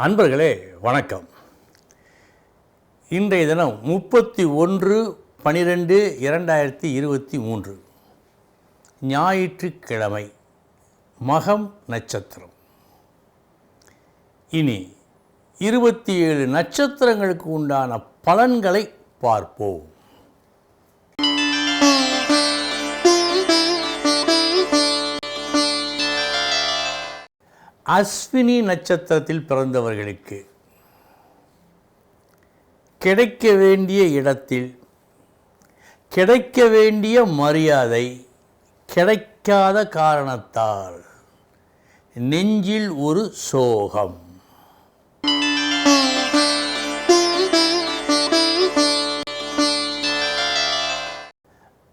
அன்பர்களே வணக்கம். இன்றைய தினம் முப்பத்தி ஒன்று பனிரெண்டு இரண்டாயிரத்தி இருபத்தி மூன்று. ஞாயிற்றுக்கிழமை மகம் நட்சத்திரம். இனி இருபத்தி ஏழு நட்சத்திரங்களுக்கு உண்டான பலன்களை பார்ப்போம். அஸ்வினி நட்சத்திரத்தில் பிறந்தவர்களுக்கு கிடைக்க வேண்டிய இடத்தில் கிடைக்க வேண்டிய மரியாதை கிடைக்காத காரணத்தால் நெஞ்சில் ஒரு சோகம்.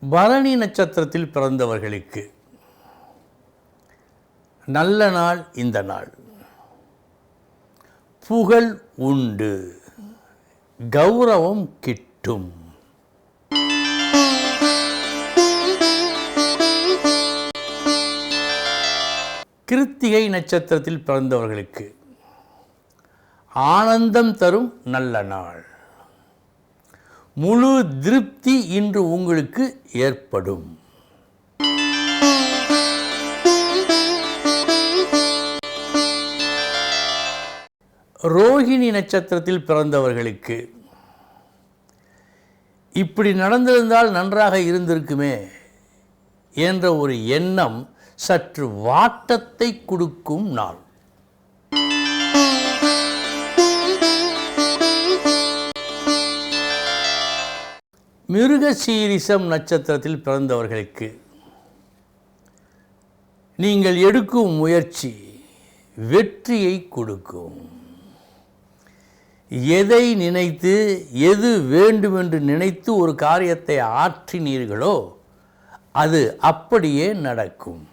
பரணி நட்சத்திரத்தில் பிறந்தவர்களுக்கு நல்ல நாள் இந்த நாள். புகழ் உண்டு கௌரவம் கிட்டும். கிருத்திகை நட்சத்திரத்தில் பிறந்தவர்களுக்கு ஆனந்தம் தரும் நல்ல நாள். முழு திருப்தி இன்று உங்களுக்கு ஏற்படும். ரோஹிணி நட்சத்திரத்தில் பிறந்தவர்களுக்கு. இப்படி நடந்திருந்தால் நன்றாக இருந்திருக்குமே என்ற ஒரு எண்ணம் சற்று வாட்டத்தை கொடுக்கும் நாள். மிருகசீரிசம் நட்சத்திரத்தில் பிறந்தவர்களுக்கு. நீங்கள் எடுக்கும் முயற்சி வெற்றியை கொடுக்கும். எதை நினைத்து எது வேண்டுமென்று நினைத்து ஒரு காரியத்தை ஆற்றினீர்களோ அது அப்படியே நடக்கும்.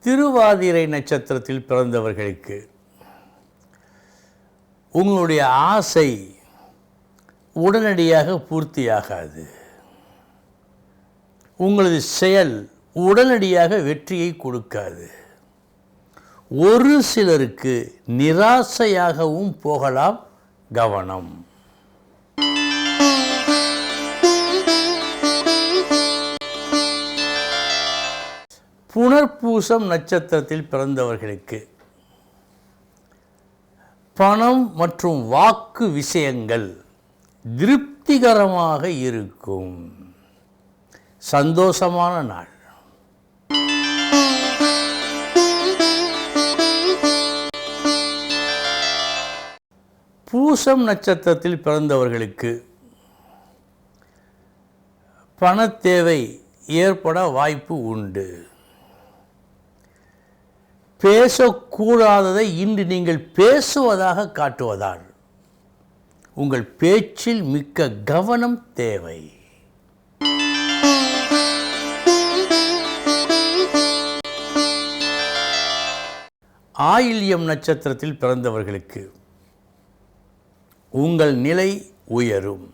திருவாதிரை நட்சத்திரத்தில் பிறந்தவர்களுக்கு உங்களுடைய ஆசை உடனடியாக பூர்த்தியாகாது. உங்களது செயல் உடனடியாக வெற்றியை கொடுக்காது. ஒரு சிலருக்கு நிராசையாகவும் போகலாம் கவனம். புனர்பூசம் நட்சத்திரத்தில் பிறந்தவர்களுக்கு பணம் மற்றும் வாக்கு விஷயங்கள் திருப்திகரமாக இருக்கும். சந்தோஷமான நாள். பூசம் நட்சத்திரத்தில் பிறந்தவர்களுக்கு பணத்தேவை ஏற்பட வாய்ப்பு உண்டு. பேசக்கூடாததை இன்று நீங்கள் பேசுவதாக காட்டுவதால் உங்கள் பேச்சில் மிக்க கவனம் தேவை. ஆயில்யம் நட்சத்திரத்தில் பிறந்தவர்களுக்கு உங்கள் நிலை உயரும்.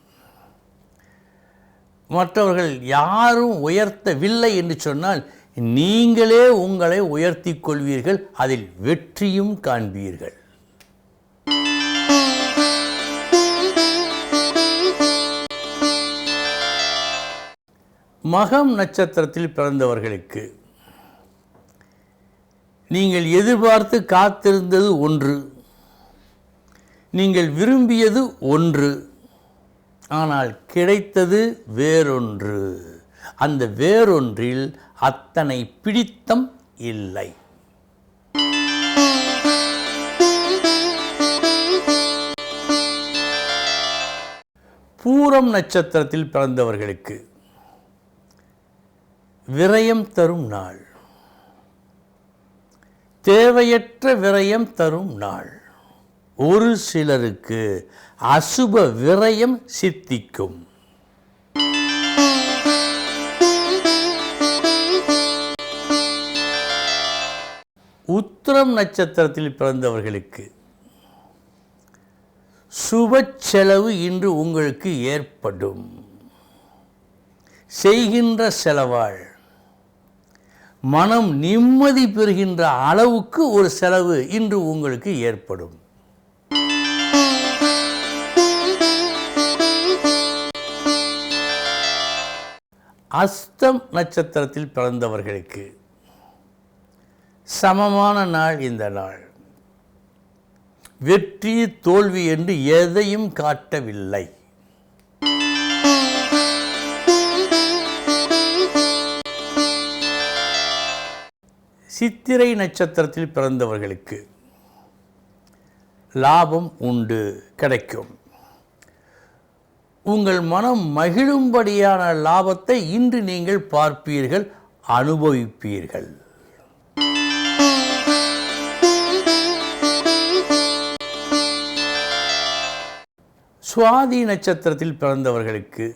மற்றவர்கள் யாரும் உயர்த்தவில்லை என்று சொன்னால் நீங்களே உங்களை உயர்த்தி கொள்வீர்கள் அதில் வெற்றியும் காண்பீர்கள். மகம் நட்சத்திரத்தில் பிறந்தவர்களுக்கு நீங்கள் எதிர்பார்த்து காத்திருந்தது ஒன்று நீங்கள் விரும்பியது ஒன்று ஆனால் கிடைத்தது வேறொன்று. அந்த வேறொன்றில் அத்தனை பிடித்தம் இல்லை. பூரம் நட்சத்திரத்தில் பிறந்தவர்களுக்கு விரயம் தரும் நாள். தேவையற்ற விரயம் தரும் நாள். ஒரு சிலருக்கு அசுப விரயம் சித்திக்கும். உத்திரம் நட்சத்திரத்தில் பிறந்தவர்களுக்கு சுப செலவு இன்று உங்களுக்கு ஏற்படும். செய்கின்ற செலவாள் மனம் நிம்மதி பெறுகின்ற அளவுக்கு ஒரு செலவு இன்று உங்களுக்கு ஏற்படும். அஸ்தம் நட்சத்திரத்தில் பிறந்தவர்களுக்கு சமமான நாள் இந்த நாள். வெற்றி தோல்வி என்று எதையும் காட்டவில்லை. சித்திரை நட்சத்திரத்தில் பிறந்தவர்களுக்கு லாபம் உண்டு கிடைக்கும். உங்கள் மனம் மகிழும்படியான லாபத்தை இன்று நீங்கள் பார்ப்பீர்கள் அனுபவிப்பீர்கள். சுவாதி நட்சத்திரத்தில் பிறந்தவர்களுக்கு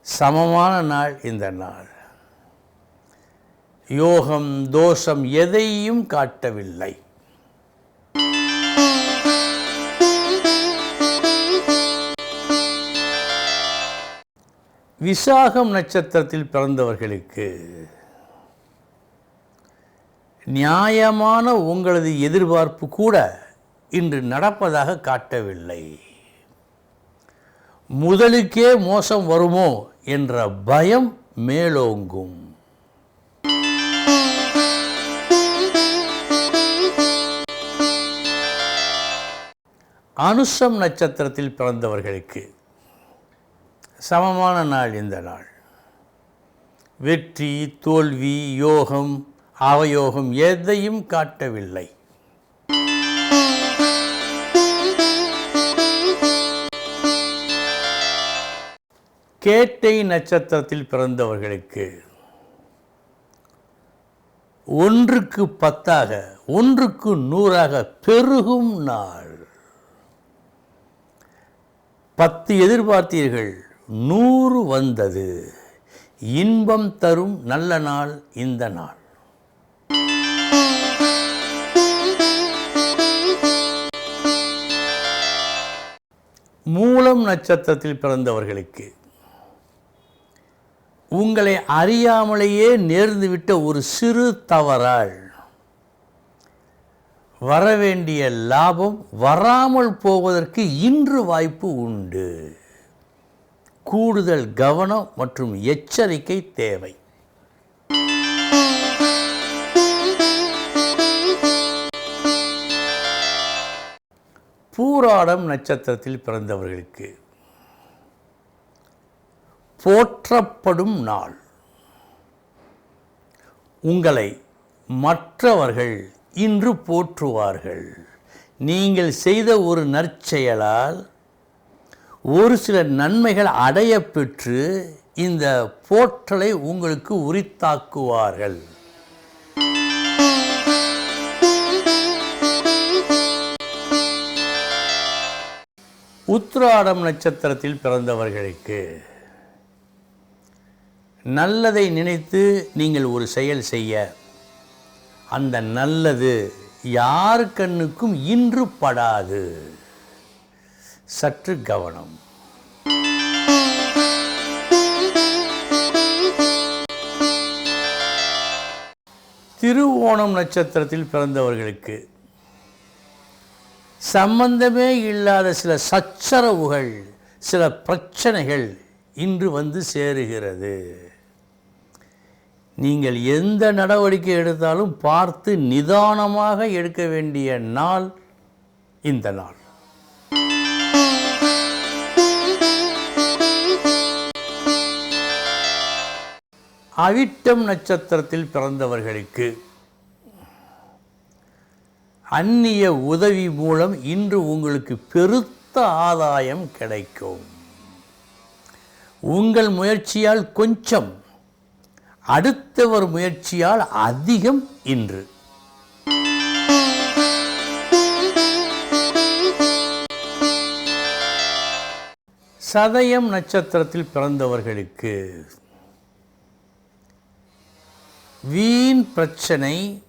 சமமான நாள் இந்த நாள். யோகம் தோஷம் எதையும் காட்டவில்லை. விசாகம் நட்சத்திரத்தில் பிறந்தவர்களுக்கு நியாயமான உங்களது எதிர்பார்ப்பு கூட இன்று நடப்பதாக காட்டவில்லை. முதலுக்கே மோசம் வருமோ என்ற பயம் மேலோங்கும். அனுஷம் நட்சத்திரத்தில் பிறந்தவர்களுக்கு சமமான நாள் இந்த நாள்? வெற்றி தோல்வி யோகம் அவயோகம் எதையும் காட்டவில்லை. கேட்டை நட்சத்திரத்தில் பிறந்தவர்களுக்கு ஒன்றுக்கு பத்தாக ஒன்றுக்கு நூறாக பெருகும் நாள். பத்து எதிர்பார்த்தீர்கள். நூறு வந்தது. இன்பம் தரும் நல்ல நாள் இந்த நாள். மூலம் நட்சத்திரத்தில் பிறந்தவர்களுக்கு உங்களை அறியாமலேயே நேர்ந்துவிட்ட ஒரு சிறு தவறால் வரவேண்டிய லாபம் வராமல் போவதற்கு இன்று வாய்ப்பு உண்டு. கூடுதல் கவனம் மற்றும் எச்சரிக்கை தேவை. பூராடம் நட்சத்திரத்தில் பிறந்தவர்களுக்கு போற்றப்படும் நாள். உங்களை மற்றவர்கள் இன்று போற்றுவார்கள். நீங்கள் செய்த ஒரு நற்செயலால் ஒரு சில நன்மைகள் அடைய பெற்று இந்த போற்றலை உங்களுக்கு உரித்தாக்குவார்கள். உத்ராடம் நட்சத்திரத்தில் பிறந்தவர்களுக்கு நல்லதை நினைத்து நீங்கள் ஒரு செயல் செய்ய அந்த நல்லது யார் கண்ணுக்கும் இன்று படாது. சற்று கவனம். திருவோணம் நட்சத்திரத்தில் பிறந்தவர்களுக்கு சம்பந்தமே இல்லாத சில சச்சரவுகள் சில பிரச்சனைகள் இன்று வந்து சேருகிறது. நீங்கள் எந்த நடவடிக்கை எடுத்தாலும் பார்த்து நிதானமாக எடுக்க வேண்டிய நாள் இந்த நாள். அவிட்டம் நட்சத்திரத்தில் பிறந்தவர்களுக்கு அந்நிய உதவி மூலம் இன்று உங்களுக்கு பெருத்த ஆதாயம் கிடைக்கும். உங்கள் முயற்சியால் கொஞ்சம் அடுத்தவர் முயற்சியால் அதிகம் இன்று. சதயம் நட்சத்திரத்தில் பிறந்தவர்களுக்கு வீண் பிரச்சனை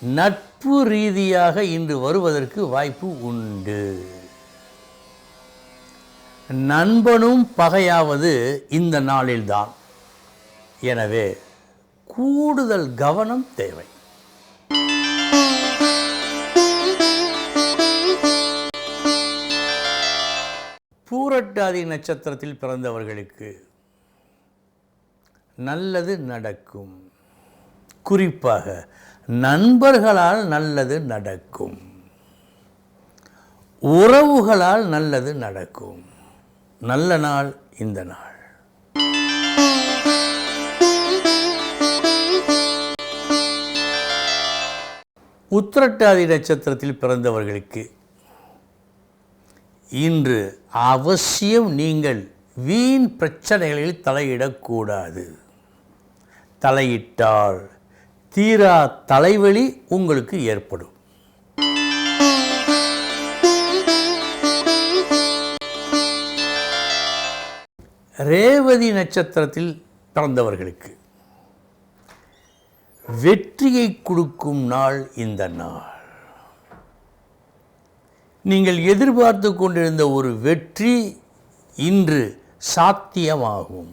நட்பு ரீதியாக இன்று வருவதற்கு வாய்ப்பு உண்டு. நண்பனும் பகையாவது இந்த நாளில்தான். எனவே கூடுதல் கவனம் தேவை. பூரட்டாதி நட்சத்திரத்தில் பிறந்தவர்களுக்கு நல்லது நடக்கும். குறிப்பாக நண்பர்களால் நல்லது நடக்கும். உறவுகளால் நல்லது நடக்கும். நல்ல நாள் இந்த நாள். உத்திரட்டாதி நட்சத்திரத்தில் பிறந்தவர்களுக்கு இன்று அவசியம் நீங்கள் வீண் பிரச்சனைகளில் தலையிடக்கூடாது. தலையிட்டால் தீரா தலைவலி உங்களுக்கு ஏற்படும். ரேவதி நட்சத்திரத்தில் பிறந்தவர்களுக்கு வெற்றியை கொடுக்கும் நாள் இந்த நாள். நீங்கள் எதிர்பார்த்து கொண்டிருந்த ஒரு வெற்றி இன்று சாத்தியமாகும்.